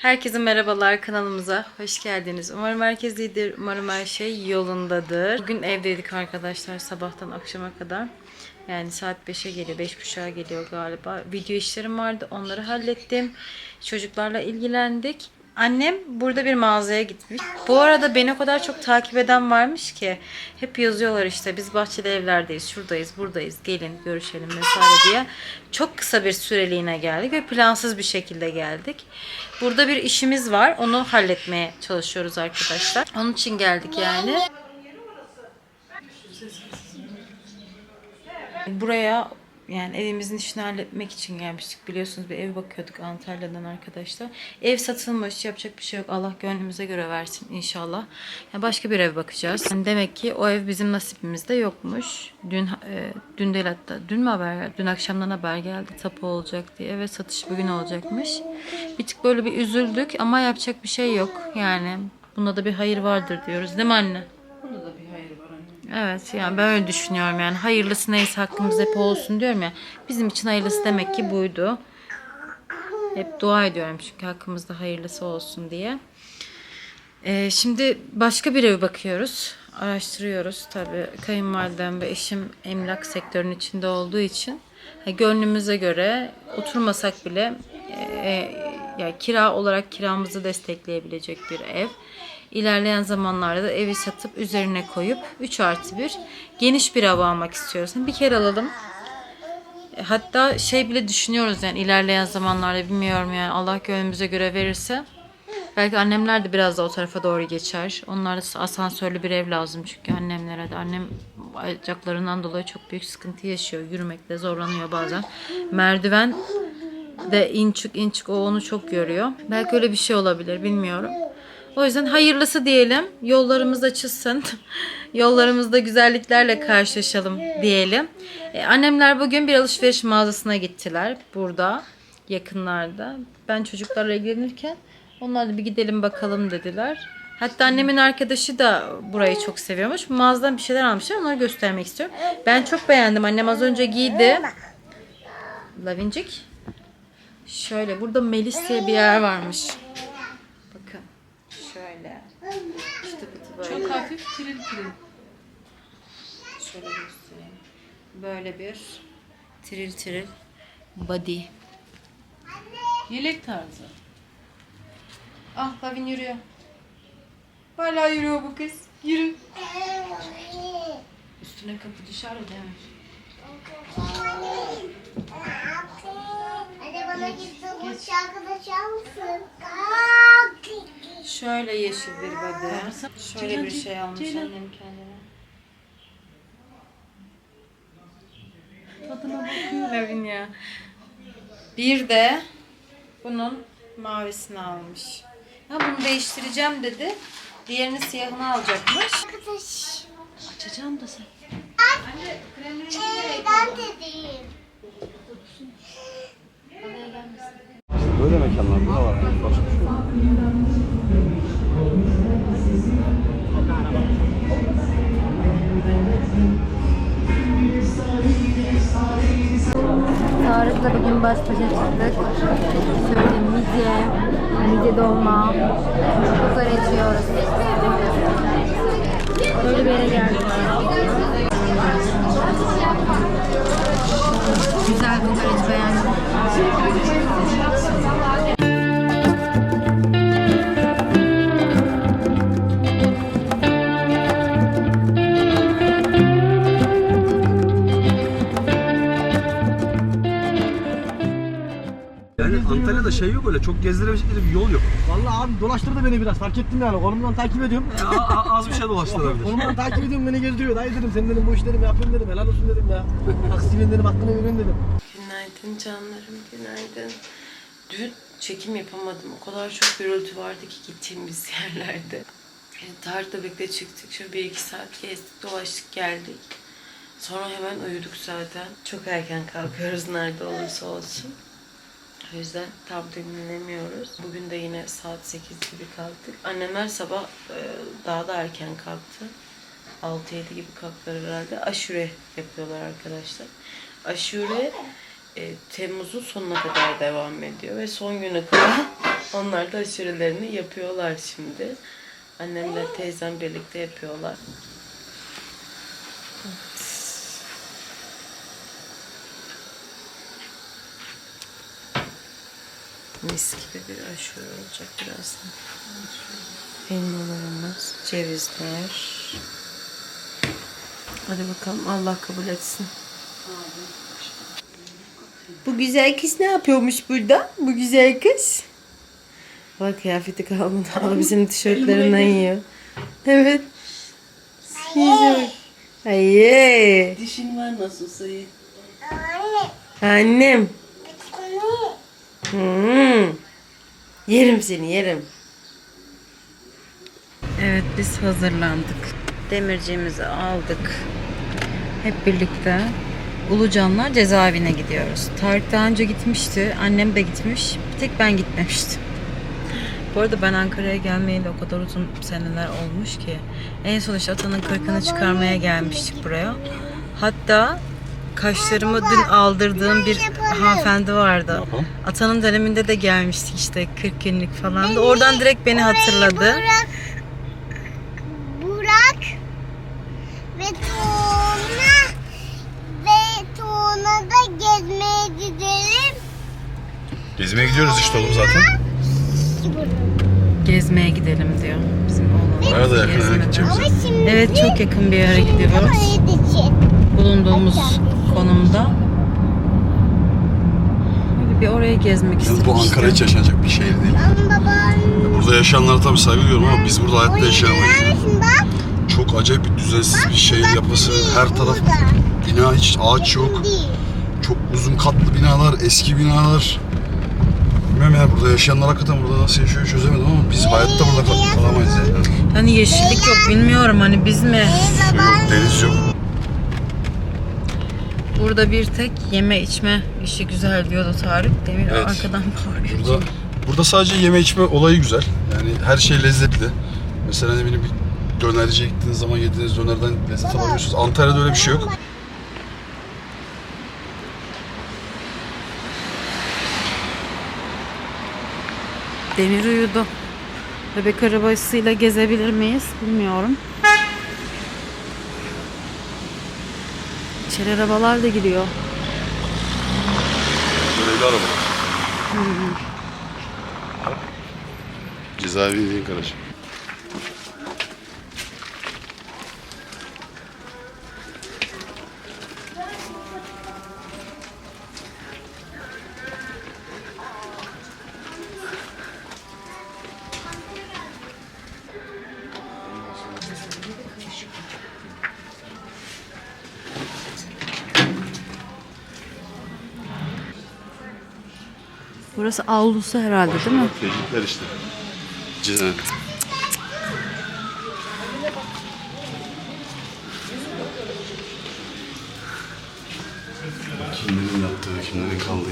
Herkese merhabalar kanalımıza. Hoş geldiniz. Umarım herkes iyidir. Umarım her şey yolundadır. Bugün evdeydik arkadaşlar sabahtan akşama kadar. Yani saat 5'e geliyor, 5.30'a geliyor galiba. Video işlerim vardı, onları hallettim. Çocuklarla ilgilendik. Annem burada bir mağazaya gitmiş. Bu arada beni o kadar çok takip eden varmış ki hep yazıyorlar işte biz bahçeli evlerdeyiz, şuradayız, buradayız, gelin görüşelim vesaire diye. Çok kısa bir süreliğine geldik ve plansız bir şekilde geldik. Burada bir işimiz var. Onu halletmeye çalışıyoruz arkadaşlar. Onun için geldik yani. Buraya yani evimizin işini halletmek için gelmiştik. Biliyorsunuz bir ev bakıyorduk Antalya'dan arkadaşlar. Ev satılmış. Yapacak bir şey yok. Allah gönlümüze göre versin inşallah. Yani başka bir ev bakacağız. Yani demek ki o ev bizim nasibimizde yokmuş. Dün e, dün değil hatta. Dün mü haber? Dün akşamdan haber geldi. Tapu olacak diye ve satış bugün olacakmış. Bir tık böyle bir üzüldük ama yapacak bir şey yok. Yani bunda da bir hayır vardır diyoruz. Değil mi anne? Bunda da bir. Evet yani ben öyle düşünüyorum yani hayırlısı neyse hakkımız hep olsun diyorum ya. Bizim için hayırlısı demek ki buydu. Hep dua ediyorum çünkü hakkımızda hayırlısı olsun diye. Ee, şimdi başka bir ev bakıyoruz. Araştırıyoruz tabii. Kayınvalidem ve eşim emlak sektörünün içinde olduğu için gönlümüze göre oturmasak bile e, yani kira olarak kiramızı destekleyebilecek bir ev. İlerleyen zamanlarda da evi satıp üzerine koyup 3 artı 1 geniş bir ev almak istiyoruz. Bir kere alalım. E, Hatta şey bile düşünüyoruz yani ilerleyen zamanlarda bilmiyorum yani Allah gönlümüze göre verirse. Belki annemler de biraz da o tarafa doğru geçer. Onlara asansörlü bir ev lazım çünkü annemlere de. Annem ayaklarından dolayı çok büyük sıkıntı yaşıyor. Yürümekte zorlanıyor bazen. Merdiven de in çık in çık o onu çok yoruyor. Belki öyle bir şey olabilir bilmiyorum. O yüzden hayırlısı diyelim. Yollarımız açılsın. Yollarımızda güzelliklerle karşılaşalım diyelim. E, annemler bugün bir alışveriş mağazasına gittiler. Burada yakınlarda. Ben çocuklarla ilgilenirken onlar da bir gidelim bakalım dediler. Hatta annemin arkadaşı da burayı çok seviyormuş. Mağazadan bir şeyler almışlar. Onları göstermek istiyorum. Ben çok beğendim. Annem az önce giydi. Lavincik. Şöyle burada Melis diye bir yer varmış. İşte pıtı böyle. Çok hafif tiril tiril. Şöyle göstereyim. Böyle bir tiril tiril body. Yelek tarzı. Ah Lavin yürüyor. Hala yürüyor bu kız. Yürü. Üstüne kapı düşer de demir. Hadi bana git bu şarkıda çal mısın? Şöyle yeşil bir body. Şöyle bir şey almış annem kendine. Tadına bakıyor. Lavin ya. Bir de bunun mavisini almış. Ha bunu değiştireceğim dedi. Diğerini siyahını alacakmış. Arkadaş. Açacağım da sen. Ee, ben de değil. Böyle mekanlar burada var. Başka bir şey yok. Tarık'la bugün baş başa çıktık. Şöyle midye, midye dolma, kokoreç yiyoruz. Böyle bir yere geldik. Güzel kokoreç beğendim. Antalya'da şey yok öyle çok gezdirebilecek bir yol yok. Vallahi abi dolaştırdı beni biraz fark ettim yani kolumdan takip ediyorum. E, a- a- az bir şey dolaştırabilir. kolumdan takip ediyorum beni gezdiriyor. Dayı dedim sen dedim bu işlerimi yapayım dedim helal olsun dedim ya. Taksicinin dedim hakkını verin dedim. Günaydın canlarım, günaydın. Dün çekim yapamadım. O kadar çok gürültü vardı ki gittiğimiz yerlerde. Yani Tarık'la birlikte çıktık. Şöyle bir iki saat gezdik, dolaştık, geldik. Sonra hemen uyuduk zaten. Çok erken kalkıyoruz nerede olursa olsun. O yüzden tam dinlenemiyoruz. Bugün de yine saat 8 gibi kalktık. Annemler sabah e, daha da erken kalktı. 6-7 gibi kalktılar herhalde. Aşure yapıyorlar arkadaşlar. Aşure e, Temmuz'un sonuna kadar devam ediyor ve son güne kadar Onlar da aşurelerini yapıyorlar şimdi. Annemle teyzem birlikte yapıyorlar. Mis gibi bir aşure olacak birazdan. Elmalarımız, cevizler. Hadi bakalım Allah kabul etsin. Bu güzel kız ne yapıyormuş burada? Bu güzel kız. Bak kıyafeti kalmadı. Bizim tişörtlerinden yiyor. Evet. Yiyecek. Hayır. Dişin var nasılsa iyi. Anne. Annem. Hmm. Yerim seni yerim. Evet biz hazırlandık. Demirciğimizi aldık. Hep birlikte Ulucanlar cezaevine gidiyoruz. Tarık daha önce gitmişti. Annem de gitmiş. Bir tek ben gitmemiştim. Bu arada ben Ankara'ya gelmeyeli o kadar uzun seneler olmuş ki. En son işte Atanın kırkını çıkarmaya gelmiştik buraya. Hatta kaşlarımı dün aldırdığım bir hanımefendi vardı. yapalım? Atanın döneminde de gelmiştik işte 40 günlük falan da. Oradan direkt beni hatırladı. Burak. Burak. Ve Tuğla. Ve Tuğla da gezmeye gidelim. Gezmeye gidiyoruz işte oğlum zaten. Gezmeye gidelim diyor bizim oğlan. Bayağı da yakın şimdi Evet çok yakın bir yere gidiyoruz. Bulunduğumuz konumda. Böyle bir oraya gezmek istedim. bu Ankara hiç yaşanacak bir şehir değil. Burada yaşayanlara tabii saygı duyuyorum ama biz burada hayatta yaşayamayız. Çok acayip bir düzensiz bir şehir yapısı. Her taraf bina, hiç ağaç yok. Çok uzun katlı binalar, eski binalar. Bilmiyorum ya burada yaşayanlar hakikaten burada nasıl yaşıyor çözemedim ama biz hayatta burada kal- kalamayız yani. Hani yeşillik yok bilmiyorum hani biz mi? Su yok, deniz yok. Burada bir tek yeme içme işi güzel diyordu Tarık. Demir Evet. arkadan bağırıyor. Burada burada sadece yeme içme olayı güzel. Yani her şey lezzetli. Mesela ne bileyim bir dönerciye gittiğiniz zaman yediğiniz dönerden lezzet alamıyorsunuz. Antalya'da öyle bir şey yok. Demir uyudu. Bebek arabasıyla gezebilir miyiz bilmiyorum. İçeri arabalar da giriyor. Görevli arabalar. Cezaevi indiğin garaj. Burası avlusu herhalde değil mi? Tehditler işte. Cezaevi. Kimlerin yaptığı, kimlerin kaldığı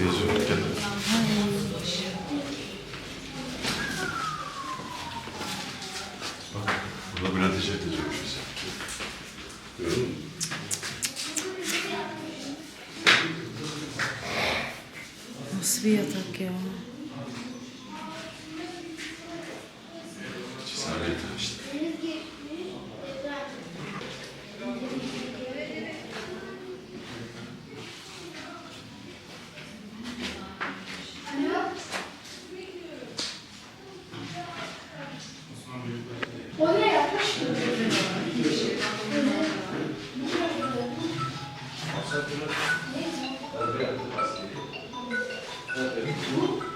Uh, a bit too.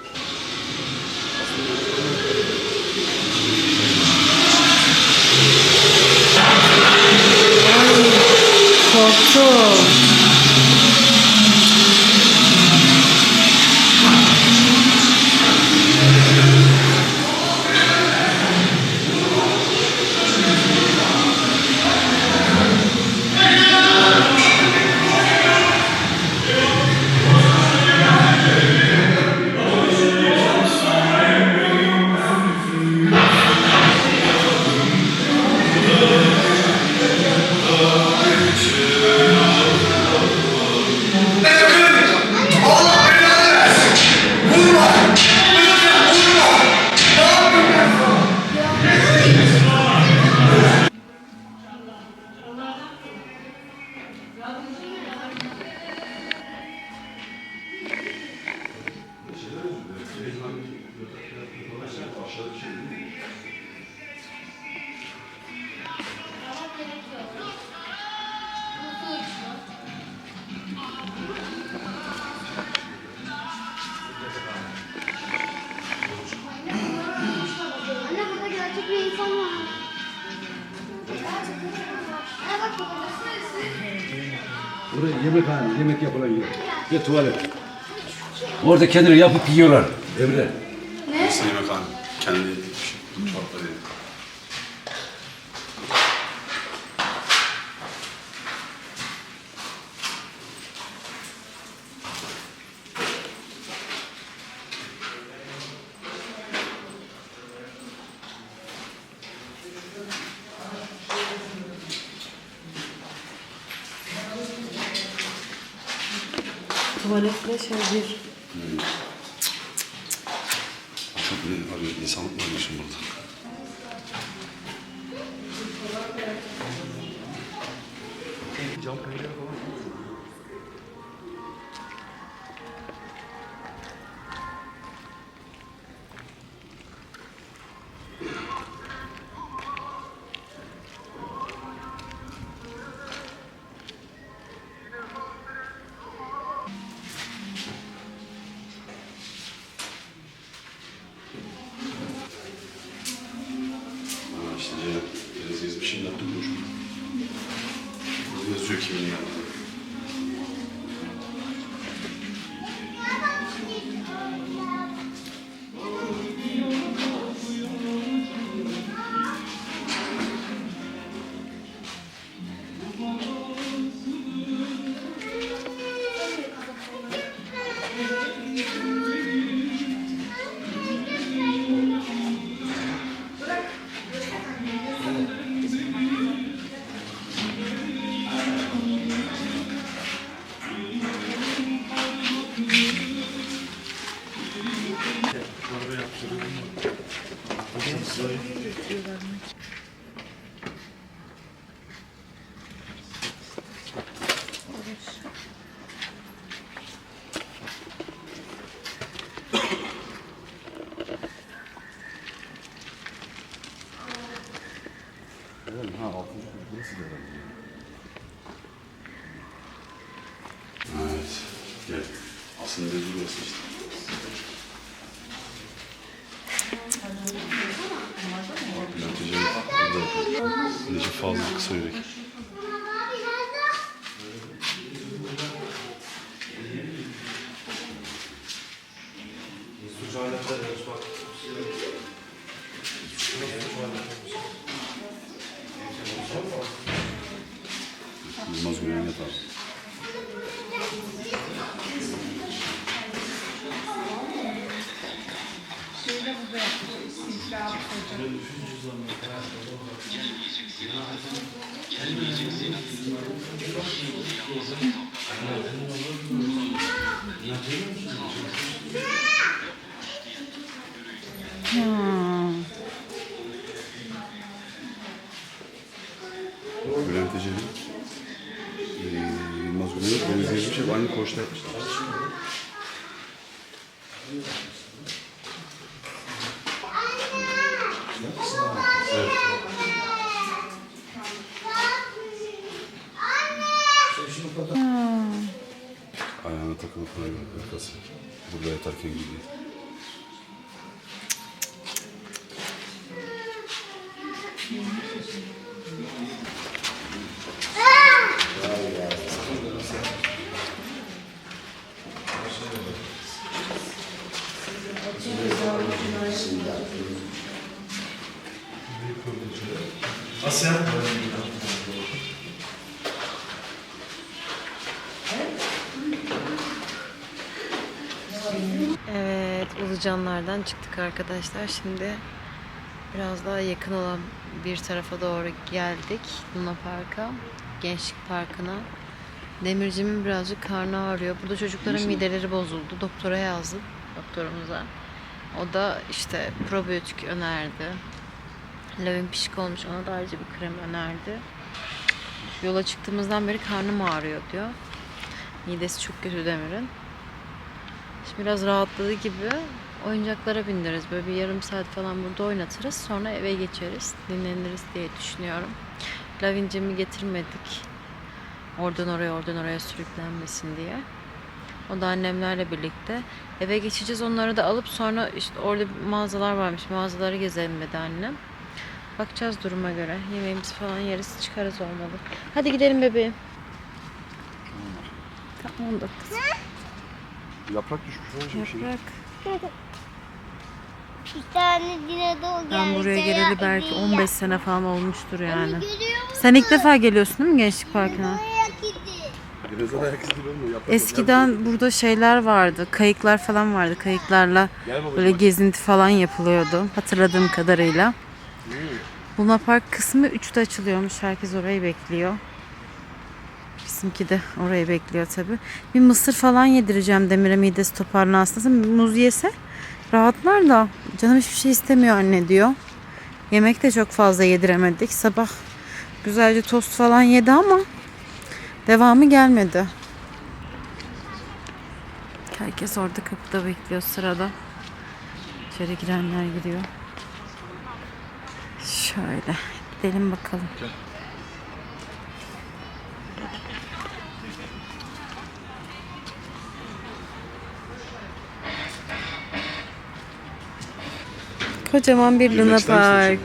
Tuvalet. Orada kendini yapıp yiyorlar. Emre. Tuvaletle şey bir. Çok ne arıyor? İnsanlık arıyorsun burada? Burada Ha altıncı kat burası da herhalde. Evet. Gel. Aslında dedi burası işte. Necip Fazıl Kısayürek. Yılmaz скучно. Evet, Ulucanlardan çıktık arkadaşlar. Şimdi biraz daha yakın olan bir tarafa doğru geldik. Luna Park'a, Gençlik Parkı'na. Demircimin birazcık karnı ağrıyor. Burada çocukların mideleri bozuldu. Doktora yazdım, doktorumuza. O da işte probiyotik önerdi. Lavin pişik olmuş, ona da ayrıca bir krem önerdi. Yola çıktığımızdan beri karnım ağrıyor diyor. Midesi çok kötü Demir'in. Şimdi biraz rahatladı gibi. oyuncaklara bindiririz. Böyle bir yarım saat falan burada oynatırız. Sonra eve geçeriz. Dinleniriz diye düşünüyorum. Lavincimi getirmedik. Oradan oraya oradan oraya sürüklenmesin diye. O da annemlerle birlikte. Eve geçeceğiz. Onları da alıp sonra işte orada mağazalar varmış. Mağazaları gezelim dedi annem. Bakacağız duruma göre. Yemeğimizi falan yeriz çıkarız olmalı. Hadi gidelim bebeğim. Tamam 10 dakika. Yaprak düşmüş. Bir şey. Yaprak. Bir tane dinozor geldi. Ben buraya ya, geleli belki ya. 15 sene falan olmuştur yani. Sen ilk defa geliyorsun değil mi Gençlik Parkı'na? Dinozor ayak izi? Yaprak Eskiden burada şeyler vardı. Kayıklar falan vardı. Kayıklarla böyle gezinti falan yapılıyordu. Hatırladığım kadarıyla. Luna Park kısmı 3'te açılıyormuş. Herkes orayı bekliyor. Bizimki de orayı bekliyor tabi. Bir mısır falan yedireceğim Demir'e midesi toparlansın. Muz yese rahatlar da. Canım hiçbir şey istemiyor anne diyor. Yemek de çok fazla yediremedik. Sabah güzelce tost falan yedi ama devamı gelmedi. Herkes orada kapıda bekliyor sırada. İçeri girenler giriyor. Şöyle gidelim bakalım. Kocaman bir Luna Park.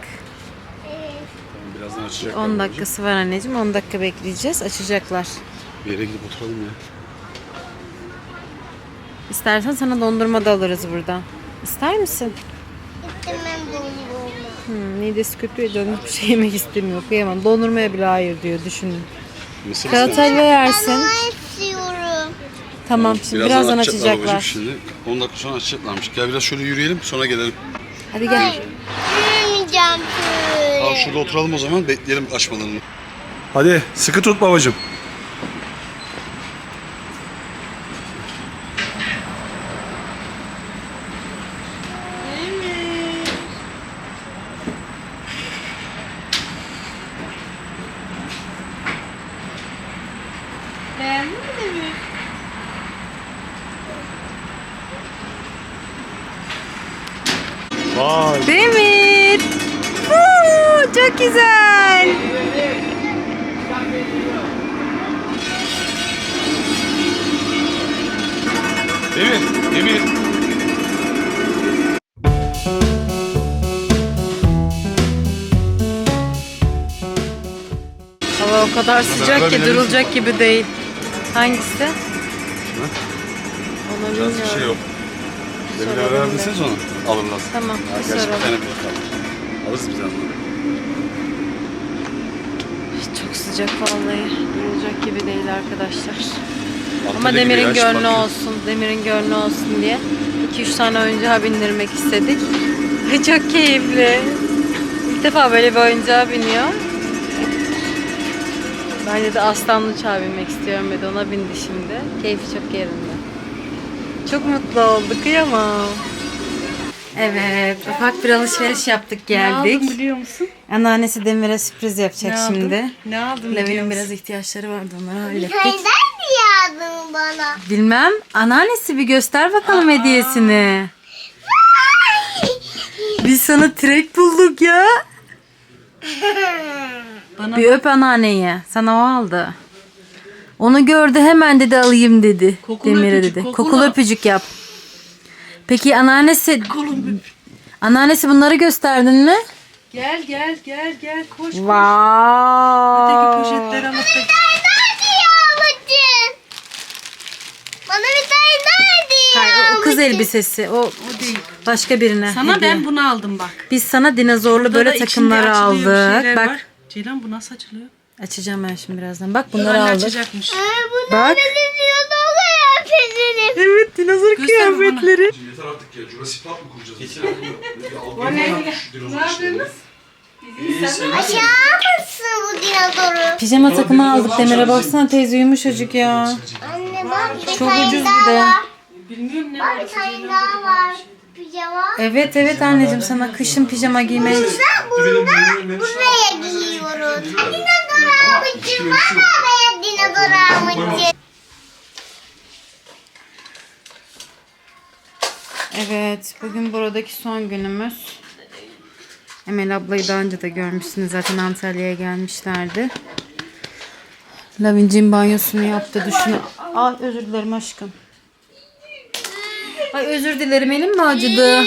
Birazdan açacak. 10 dakikası var anneciğim. 10 dakika bekleyeceğiz. Açacaklar. Bir yere gidip oturalım ya. İstersen sana dondurma da alırız buradan. İster misin? Midesi kötü ya canım hiçbir şey yemek istemiyor. Kıyamam. Dondurmaya bile hayır diyor düşünün. Mısır? Karatayla yersin. Ama istiyorum. Tamam şimdi birazdan, açacaklar. Şimdi 10 dakika sonra açacaklarmış. Gel biraz şöyle yürüyelim sonra gelelim. Hadi gel. Yürümeyeceğim şöyle. Al şurada oturalım o zaman bekleyelim açmalarını. Hadi sıkı tut babacığım. Gibi değil. Hangisi? Onu Biraz bir şey bilmiyorum. yok. Soralım beraber bir. binseniz onu. Alırlar. Tamam, Ya, bir gerçi bir soralım. tane bilet kaldı. Alırız biz onu. Çok sıcak vallahi. Durulacak gibi değil arkadaşlar. Ama Demir'in yaş gönlü farkı. olsun. Demir'in gönlü olsun diye 2-3 tane oyuncağa bindirmek istedik. Çok keyifli. İlk defa böyle bir oyuncağa biniyor. Ben de aslanlı uçağa binmek istiyorum dedi. Ona bindi şimdi. Keyfi çok yerinde. Çok mutlu oldu. Kıyamam. Evet. Ufak bir alışveriş yaptık geldik. biliyor musun? Anneannesi Demir'e sürpriz yapacak Ne aldın? şimdi. Ne aldın Levi'nin musun? biraz ihtiyaçları vardı onları hallettik. Neden diyordun bana? Bilmem. Anneannesi bir göster bakalım hediyesini. Biz sana trek bulduk ya. Bir öp anneanneyi. Sana o aldı. Onu gördü hemen dedi alayım dedi. Kokulu Demir'e öpücük, dedi. kokulu. Kokulu öpücük yap. Peki anneannesi... Anneannesi bunları gösterdin mi? Gel gel gel gel koş. Wow. Öteki poşetleri alıp da? Bana bir tane nerede Hayır, o, o kız elbisesi. O, değil. başka birine. Sana hediye. ben bunu aldım bak. Biz sana dinozorlu Burada böyle da içinde takımlar açılıyor bir aldık. Bak var. Ceylan bu nasıl açılıyor? açacağım ben şimdi birazdan. Bak bunları Anne aldık. açacakmış. Ay bu Bak. Evet dinozor Göster bana. kıyafetleri. Yeter artık ya. Jurassic Park mı kuracağız? Aşağı mısın bu dinozoru? Pijama takımı aldık Demir'e baksana teyze yumuşacık ya. Anne bak bir Çok tane ucuz daha bir de. var. Bilmiyorum ne Bak bir tane daha var. Pijama. Evet evet anneciğim sana kışın pijama giymeye bunu da buraya giyiyoruz. Dinozor. Bana beyaz dinozor. Evet, bugün buradaki son günümüz. Emel ablayı daha önce de görmüşsünüz. Zaten Antalya'ya gelmişlerdi. Lavincin banyosunu yaptı, duşunu. Ay özür dilerim aşkım. Ay özür dilerim elim mi acıdı?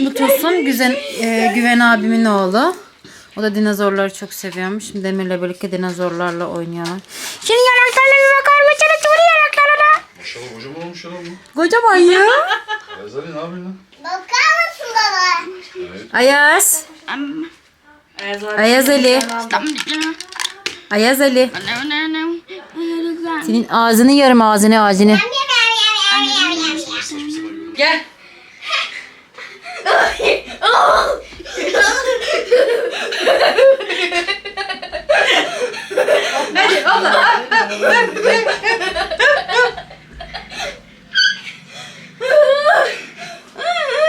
Bu Tosun Güven, e, Güven abimin oğlu. O da dinozorları çok seviyormuş. Şimdi Demir'le birlikte dinozorlarla oynuyorlar. Şimdi yanaklarına bir bakar mısınız? Şunu yanaklarına. Maşallah kocaman olmuş ya lan bu. Kocaman ya. Yazar ne yapıyorsun lan? Bakar mısın baba? Ayaz. Ayaz Ali. Ayaz Ali. Senin ağzını yarım ağzını ağzını. Gel.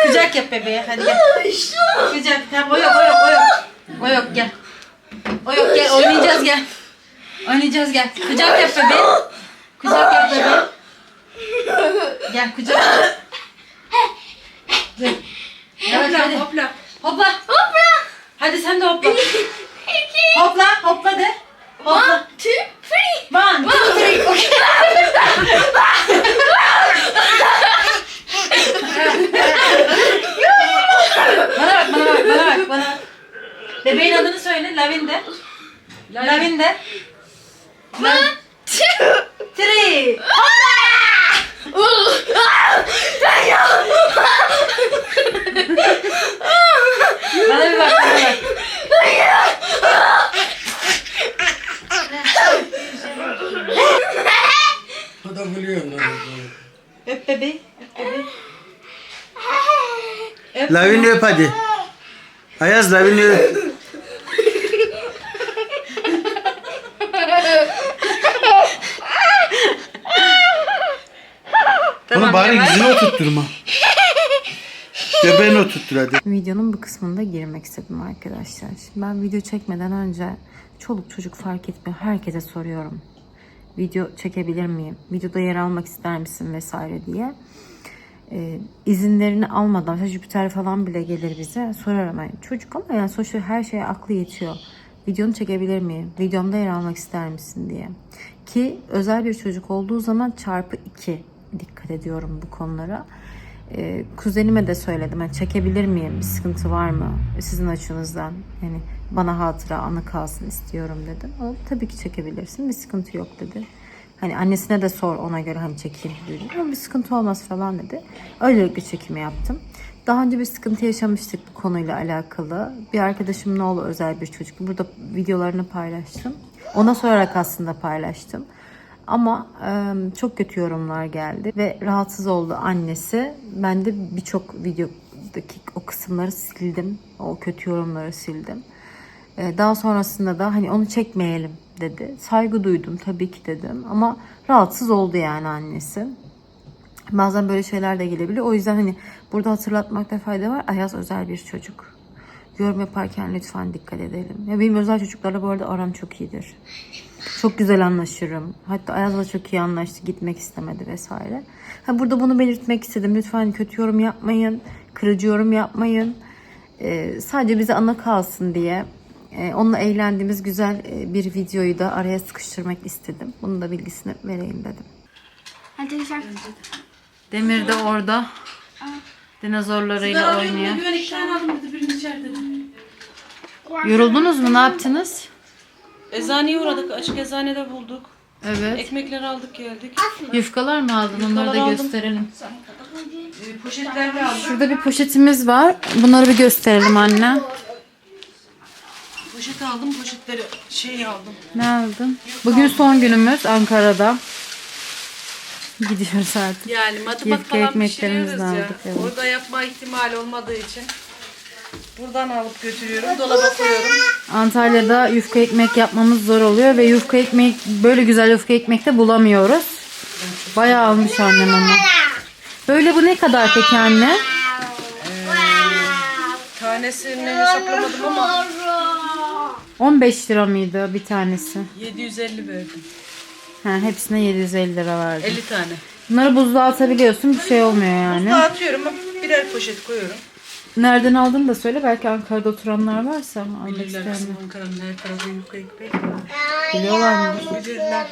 Kucak yap bebeğe hadi gel. Kucak. Tamam o yok o yok o yok. O yok gel. O yok gel oynayacağız gel. Oynayacağız gel. Kucak yap bebeğe. Kucak yap bebeğe. Gel kucak yap. Dur. Evet, hadi. Hopla. Hopla. Hopla. Hadi sen de hopla. Hopla. Hopla de. One, two, three. One, two, three. Okay. Bana bak, bana bak, bana bak, bana. Bebeğin adını söyle, Lavinde. Lavinde. One, two, three. bana bir bak, bana bak. Lan. Öp bebeği, öp bebeği. Lavini öp hadi. Ayaz Lavini öp. Onu bari yüzüne oturtturma. Göbeğine oturttur hadi. Videonun bu kısmında girmek istedim arkadaşlar. Şimdi ben video çekmeden önce çoluk çocuk fark etmiyor. Herkese soruyorum. Video çekebilir miyim? Videoda yer almak ister misin vesaire diye. Ee, izinlerini almadan mesela Jüpiter falan bile gelir bize sorarım yani çocuk ama yani sonuçta her şeye aklı yetiyor. Videonu çekebilir miyim? Videomda yer almak ister misin diye. Ki özel bir çocuk olduğu zaman çarpı iki dikkat ediyorum bu konulara. Ee, kuzenime de söyledim. Hani çekebilir miyim? Bir sıkıntı var mı? Sizin açınızdan. Yani bana hatıra anı kalsın istiyorum dedim. O tabii ki çekebilirsin. Bir sıkıntı yok dedi. Hani annesine de sor ona göre hani çekeyim dedi. Ama bir sıkıntı olmaz falan dedi. Öylelikle çekimi yaptım. Daha önce bir sıkıntı yaşamıştık bu konuyla alakalı. Bir arkadaşımın oğlu özel bir çocuk. Burada videolarını paylaştım. Ona sorarak aslında paylaştım. Ama e, çok kötü yorumlar geldi ve rahatsız oldu annesi. Ben de birçok videodaki o kısımları sildim. O kötü yorumları sildim. E, daha sonrasında da hani onu çekmeyelim dedi. Saygı duydum tabii ki dedim ama rahatsız oldu yani annesi. Bazen böyle şeyler de gelebiliyor. O yüzden hani burada hatırlatmakta fayda var. Ayaz özel bir çocuk. Yorum yaparken lütfen dikkat edelim. Ya benim özel çocuklarla bu arada aram çok iyidir. Çok güzel anlaşırım. Hatta Ayaz'la çok iyi anlaştı. Gitmek istemedi vesaire. Ha, burada bunu belirtmek istedim. Lütfen kötü yorum yapmayın. Kırıcı yorum yapmayın. Ee, sadece bize ana kalsın diye. e, onunla eğlendiğimiz güzel e, bir videoyu da araya sıkıştırmak istedim. Bunun da bilgisini vereyim dedim. Demir de orada. Dinozorlarıyla oynuyor. Yoruldunuz mu? Ne yaptınız? Eczaneye uğradık. Açık eczanede bulduk. Evet. Ekmekleri aldık geldik. Yufkalar mı aldın? Onları da Yufkalar aldım. gösterelim. Ee, poşetlerle aldık. Şurada bir poşetimiz var. Bunları bir gösterelim anne. Poşet aldım. Poşetleri şey aldım. Ne aldın? Bugün son günümüz Ankara'da. Gidiyoruz artık. Yani Yufka falan pişiriyoruz ya. aldık, evet. Orada yapma ihtimali olmadığı için. Buradan alıp götürüyorum. Dolaba koyuyorum. Antalya'da yufka ekmek yapmamız zor oluyor ve yufka ekmek böyle güzel yufka ekmek de bulamıyoruz. Bayağı almış annem ama. Böyle bu ne kadar peki anne? Tanesini hesaplamadım ama 15 lira mıydı bir tanesi? 750 verdim. Ha, hepsine 750 lira verdim. 50 tane. Bunları buzluğa atabiliyorsun. Bir şey olmuyor yani. Dağıtıyorum birer poşet koyuyorum. Nereden aldın da söyle. Belki Ankara'da oturanlar varsa almak isteyenler. Ankara'nın her tarafı yufka ekmek. Biliyorlar mı? Bilirler.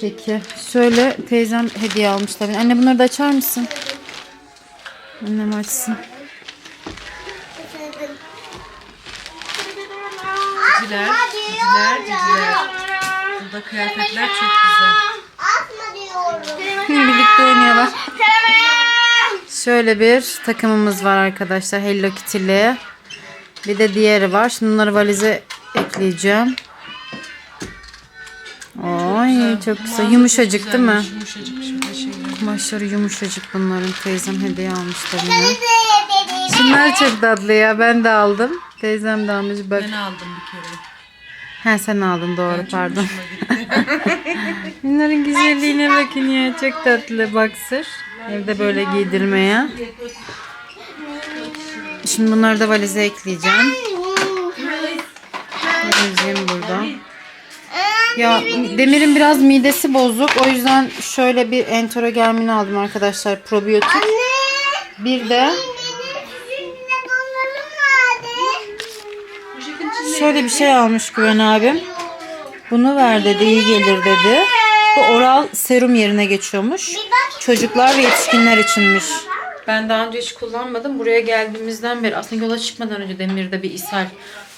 Peki. Şöyle teyzem hediye almışlar. Anne bunları da açar mısın? Annem açsın. Ciciler, ciciler, ciciler. Burada kıyafetler çok güzel. Birlikte oynuyorlar. Şöyle bir takımımız var arkadaşlar. Hello Kitty'li. Bir de diğeri var. Şimdi bunları valize ekleyeceğim. Ay çok güzel. Yumuşacık değil mi? Yumuşacık şeyler. Kumaşları yumuşacık bunların. Teyzem hediye almışlar yine. Şunlar çok tatlı ya. Ben de aldım. Teyzem de almış. Bak. Ben aldım bir kere. Ha sen aldın doğru pardon. Bunların güzelliğine bakın ya. Çok tatlı baksır. Evde böyle giydirmeye. Şimdi bunları da valize ekleyeceğim. Valizim burada. Ya Demir'in biraz midesi bozuk. O yüzden şöyle bir enterogermin aldım arkadaşlar. Probiyotik. Bir de şöyle bir şey almış Güven abim. Bunu ver dedi iyi gelir dedi. Bu oral serum yerine geçiyormuş. Çocuklar ve yetişkinler içinmiş. Ben daha önce hiç kullanmadım. Buraya geldiğimizden beri aslında yola çıkmadan önce Demir'de bir ishal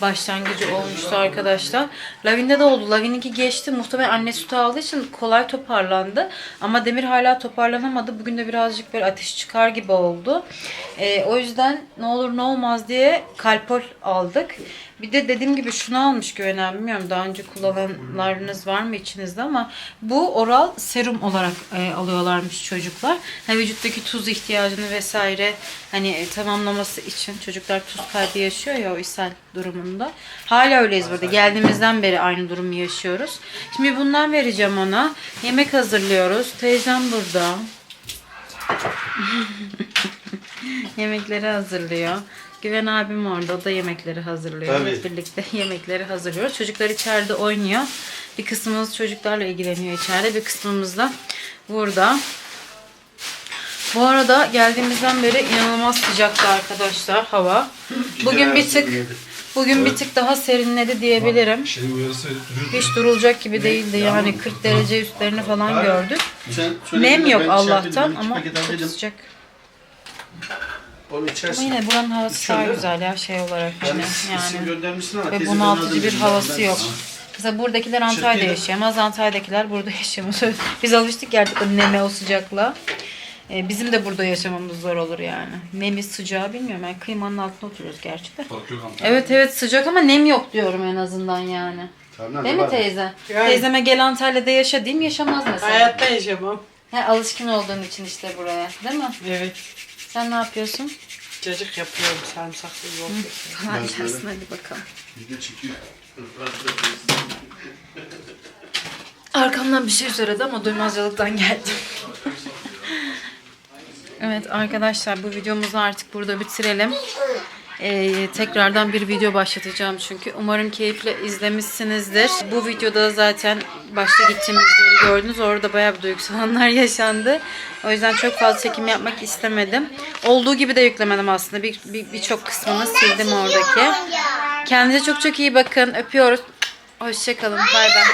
başlangıcı olmuştu arkadaşlar. Lavin'de de oldu. Lavin'inki geçti. Muhtemelen anne sütü aldığı için kolay toparlandı. Ama Demir hala toparlanamadı. Bugün de birazcık böyle ateş çıkar gibi oldu. Ee, o yüzden ne olur ne olmaz diye kalpol aldık. Bir de dediğim gibi şunu almış Güven. Bilmiyorum daha önce kullananlarınız var mı içinizde ama bu oral serum olarak e, alıyorlarmış çocuklar. Hani vücuttaki tuz ihtiyacını vesaire hani e, tamamlaması için çocuklar tuz kaybı yaşıyor ya o ishal durumunda. Hala öyleyiz burada. Geldiğimizden beri aynı durumu yaşıyoruz. Şimdi bundan vereceğim ona. Yemek hazırlıyoruz. Teyzem burada. Yemekleri hazırlıyor. Güven abim orada. O da yemekleri hazırlıyor. Tabii. Hep birlikte yemekleri hazırlıyoruz. Çocuklar içeride oynuyor. Bir kısmımız çocuklarla ilgileniyor içeride. Bir kısmımız da burada. Bu arada geldiğimizden beri inanılmaz sıcaktı arkadaşlar hava. Bugün bir tık bugün bir tık daha serinledi diyebilirim. Şey. Hiç durulacak gibi değildi. Yani 40 derece üstlerini falan gördük. Sen Nem de yok şey Allah'tan yapayım, ama iki paket çok aldım. sıcak. Onu Ama içersin. yine buranın havası daha İçiyorum. güzel ya şey olarak hani İsim yani. göndermişsin ama Ve teyze bunaltıcı bir havası yok. Mesela buradakiler Antalya'da yaşayamaz. Antalya'dakiler burada yaşayamaz. Biz alıştık artık o neme o sıcakla. Ee, bizim de burada yaşamamız zor olur yani. Nemi sıcağı bilmiyorum. Yani klimanın altında oturuyoruz gerçi de. Evet evet sıcak ama nem yok diyorum en azından yani. Değil mi var? teyze? Yani. Teyzeme gel Antalya'da yaşa diyeyim yaşamaz mesela. Hayatta yaşamam. He, alışkın olduğun için işte buraya. Değil mi? Evet. Sen ne yapıyorsun? Cacık yapıyorum sarımsaklı yoğurt. Gelsin hadi bakalım. Video çekiyor. Arkamdan bir şey söyledi ama duymazcalıktan geldim. evet arkadaşlar bu videomuzu artık burada bitirelim. Ee, tekrardan bir video başlatacağım çünkü. Umarım keyifle izlemişsinizdir. Bu videoda zaten başta gittiğimiz yeri gördünüz. Orada bayağı bir duygusal anlar yaşandı. O yüzden çok fazla çekim yapmak istemedim. Olduğu gibi de yüklemedim aslında. Birçok bir, birçok kısmını sildim oradaki. Kendinize çok çok iyi bakın. Öpüyoruz. Hoşçakalın. Bay bay.